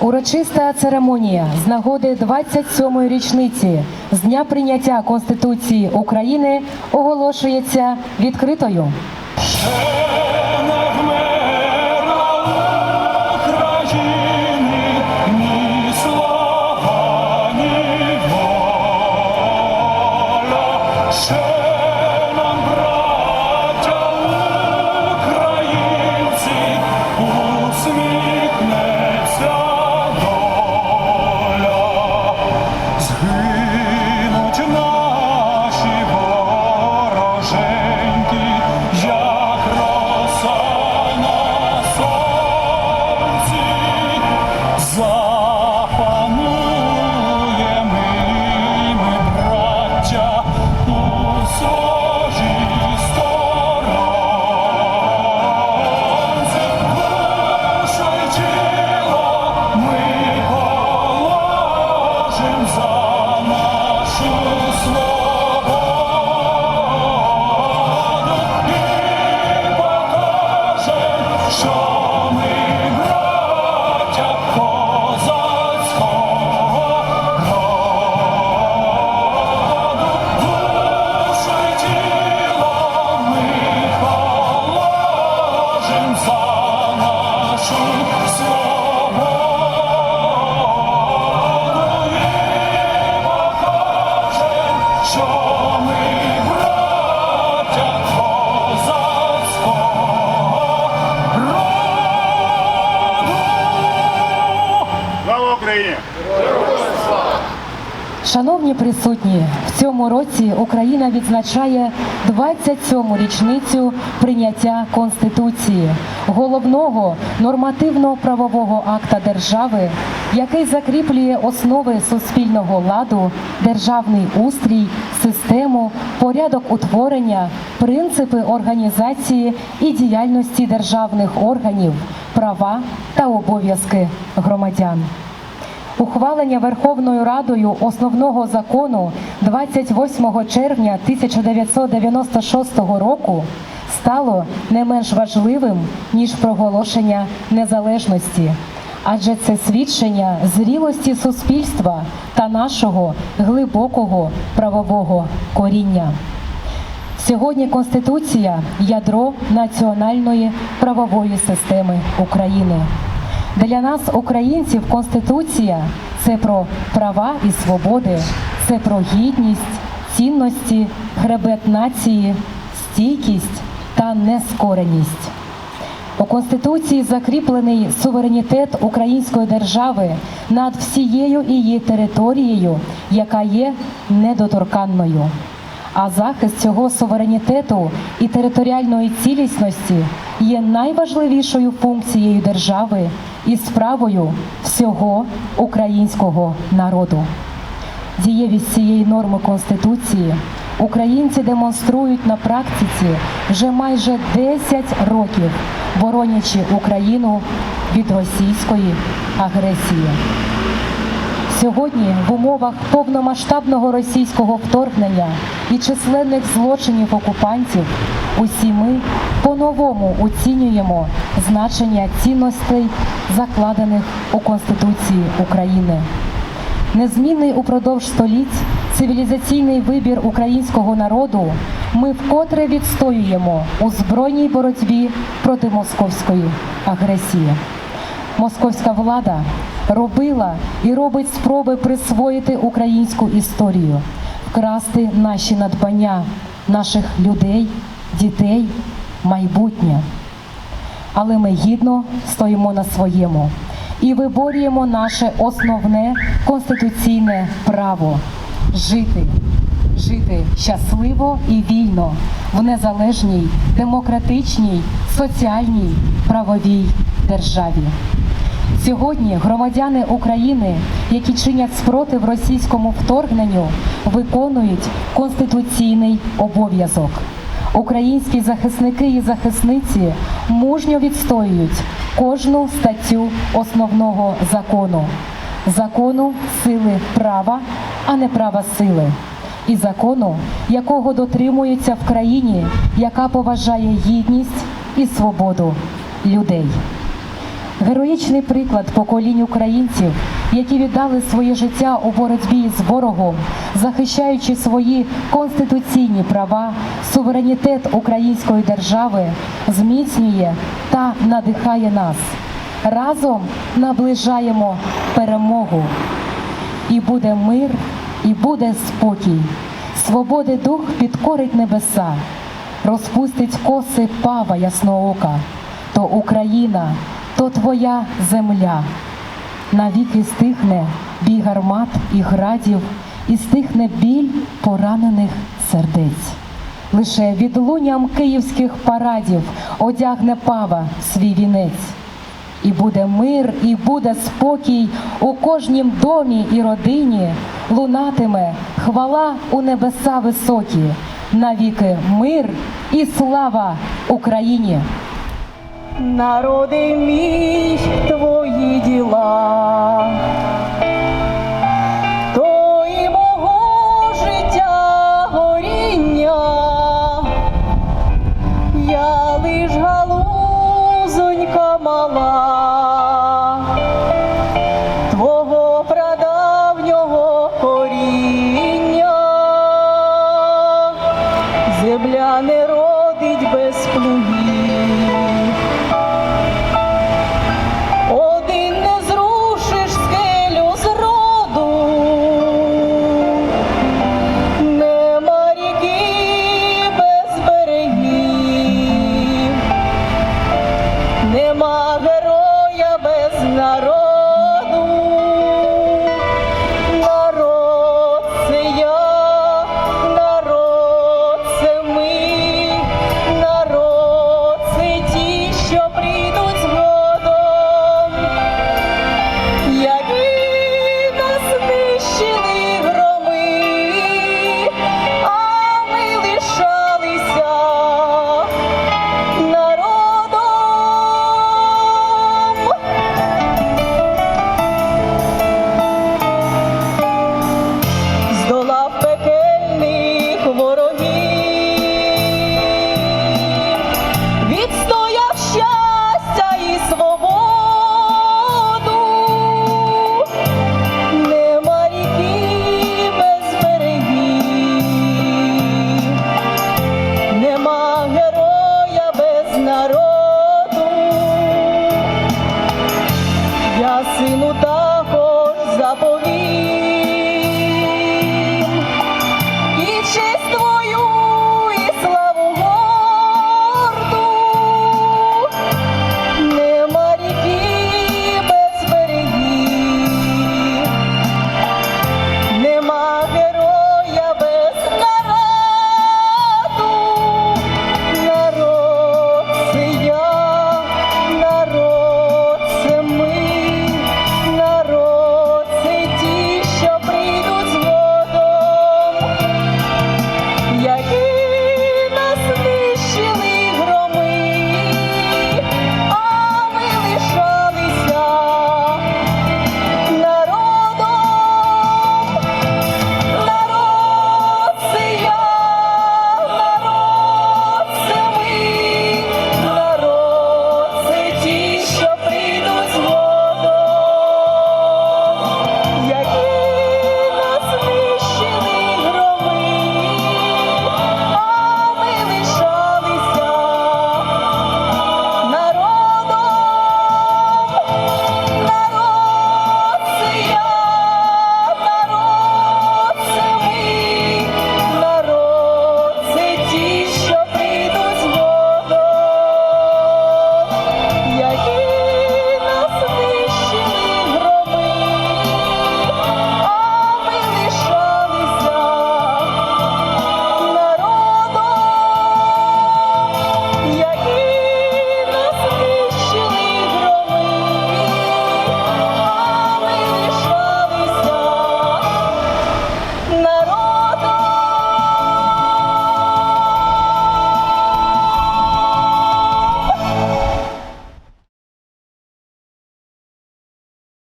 Урочиста церемонія з нагоди 27-ї річниці з дня прийняття Конституції України оголошується відкритою. Шановні присутні, в цьому році Україна відзначає 27-му річницю прийняття Конституції, головного нормативно-правового акта держави, який закріплює основи суспільного ладу, державний устрій, систему, порядок утворення, принципи організації і діяльності державних органів, права та обов'язки громадян. Ухвалення Верховною Радою основного закону 28 червня 1996 року стало не менш важливим ніж проголошення незалежності, адже це свідчення зрілості суспільства та нашого глибокого правового коріння. Сьогодні Конституція ядро національної правової системи України. Для нас, українців, Конституція це про права і свободи, це про гідність, цінності, хребет нації, стійкість та нескореність. У Конституції закріплений суверенітет української держави над всією її територією, яка є недоторканною. А захист цього суверенітету і територіальної цілісності є найважливішою функцією держави і справою всього українського народу. Дієвість цієї норми Конституції українці демонструють на практиці вже майже 10 років, боронячи Україну від російської агресії. Сьогодні в умовах повномасштабного російського вторгнення і численних злочинів окупантів усі ми по-новому оцінюємо значення цінностей, закладених у Конституції України. Незмінний упродовж століть цивілізаційний вибір українського народу ми вкотре відстоюємо у збройній боротьбі проти московської агресії. Московська влада робила і робить спроби присвоїти українську історію, вкрасти наші надбання, наших людей, дітей, майбутнє. Але ми гідно стоїмо на своєму і виборюємо наше основне конституційне право жити, жити щасливо і вільно в незалежній, демократичній, соціальній, правовій державі. Сьогодні громадяни України, які чинять спротив російському вторгненню, виконують конституційний обов'язок. Українські захисники і захисниці мужньо відстоюють кожну статтю основного закону, закону сили права, а не права сили, і закону, якого дотримуються в країні, яка поважає гідність і свободу людей. Героїчний приклад поколінь українців, які віддали своє життя у боротьбі з ворогом, захищаючи свої конституційні права, суверенітет української держави, зміцнює та надихає нас. Разом наближаємо перемогу. І буде мир, і буде спокій. Свободи дух підкорить небеса, розпустить коси пава ясноока. То Україна, то твоя земля. Навіки стихне бій гармат і градів, і стихне біль поранених сердець. Лише відлунням київських парадів одягне пава свій вінець. І буде мир, і буде спокій у кожнім домі і родині, лунатиме хвала у небеса високі, навіки мир і слава Україні. Народи мій твої діла, мого життя горіння, я лиш галузонька мала, твого прадавнього коріння, земля не родить без плугів. Claro.